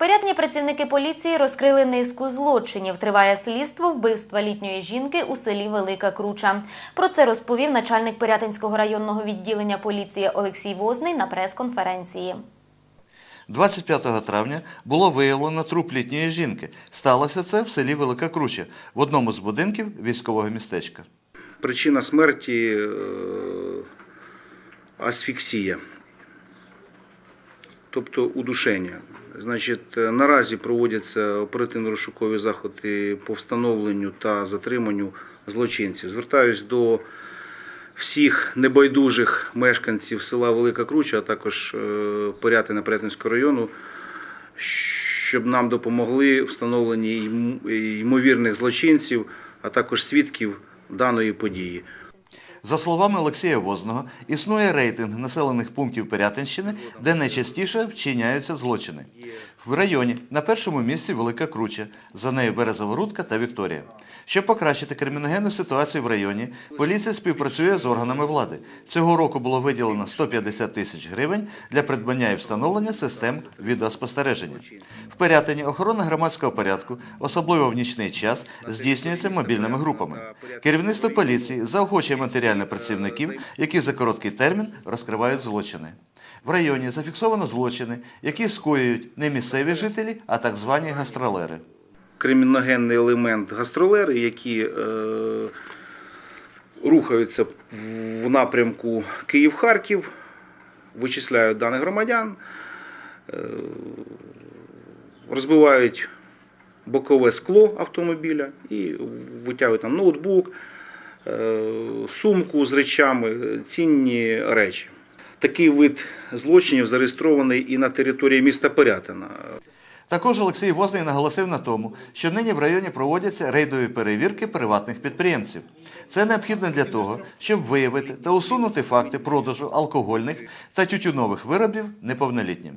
Порядні працівники поліції розкрили низку злочинів. Триває слідство вбивства літньої жінки у селі Велика Круча. Про це розповів начальник Пирятинського районного відділення поліції Олексій Возний на прес-конференції. 25 травня було виявлено труп літньої жінки. Сталося це в селі Велика Круча, в одному з будинків військового містечка. Причина смерті е, асфіксія, тобто удушення. Значить, е, наразі проводяться оперативно-розшукові заходи по встановленню та затриманню злочинців. Звертаюсь до всіх небайдужих мешканців села Велика Круча, а також е, Порятина Порятинського району, щоб нам допомогли встановленні ймовірних злочинців, а також свідків даної події. За словами Олексія Возного, існує рейтинг населених пунктів Пирятинщини, де найчастіше вчиняються злочини. В районі на першому місці Велика Круча, за нею Березоворудка та Вікторія. Щоб покращити криміногенну ситуацію в районі, поліція співпрацює з органами влади. Цього року було виділено 150 тисяч гривень для придбання і встановлення систем відеоспостереження. В Пирятині охорона громадського порядку, особливо в нічний час, здійснюється мобільними групами. Керівництво поліції заохочує матеріально працівників, які за короткий термін розкривають злочини. В районі зафіксовано злочини, які скоюють не місцеві жителі, а так звані гастролери. криміногенний елемент гастролери, які е, рухаються в напрямку Київ-Харків, вичисляють даних громадян, е, розбивають бокове скло автомобіля і витягують там ноутбук, сумку з речами, цінні речі. Такий вид злочинів зареєстрований і на території міста Порятина. Також Олексій Возний наголосив на тому, що нині в районі проводяться рейдові перевірки приватних підприємців. Це необхідно для того, щоб виявити та усунути факти продажу алкогольних та тютюнових виробів неповнолітнім.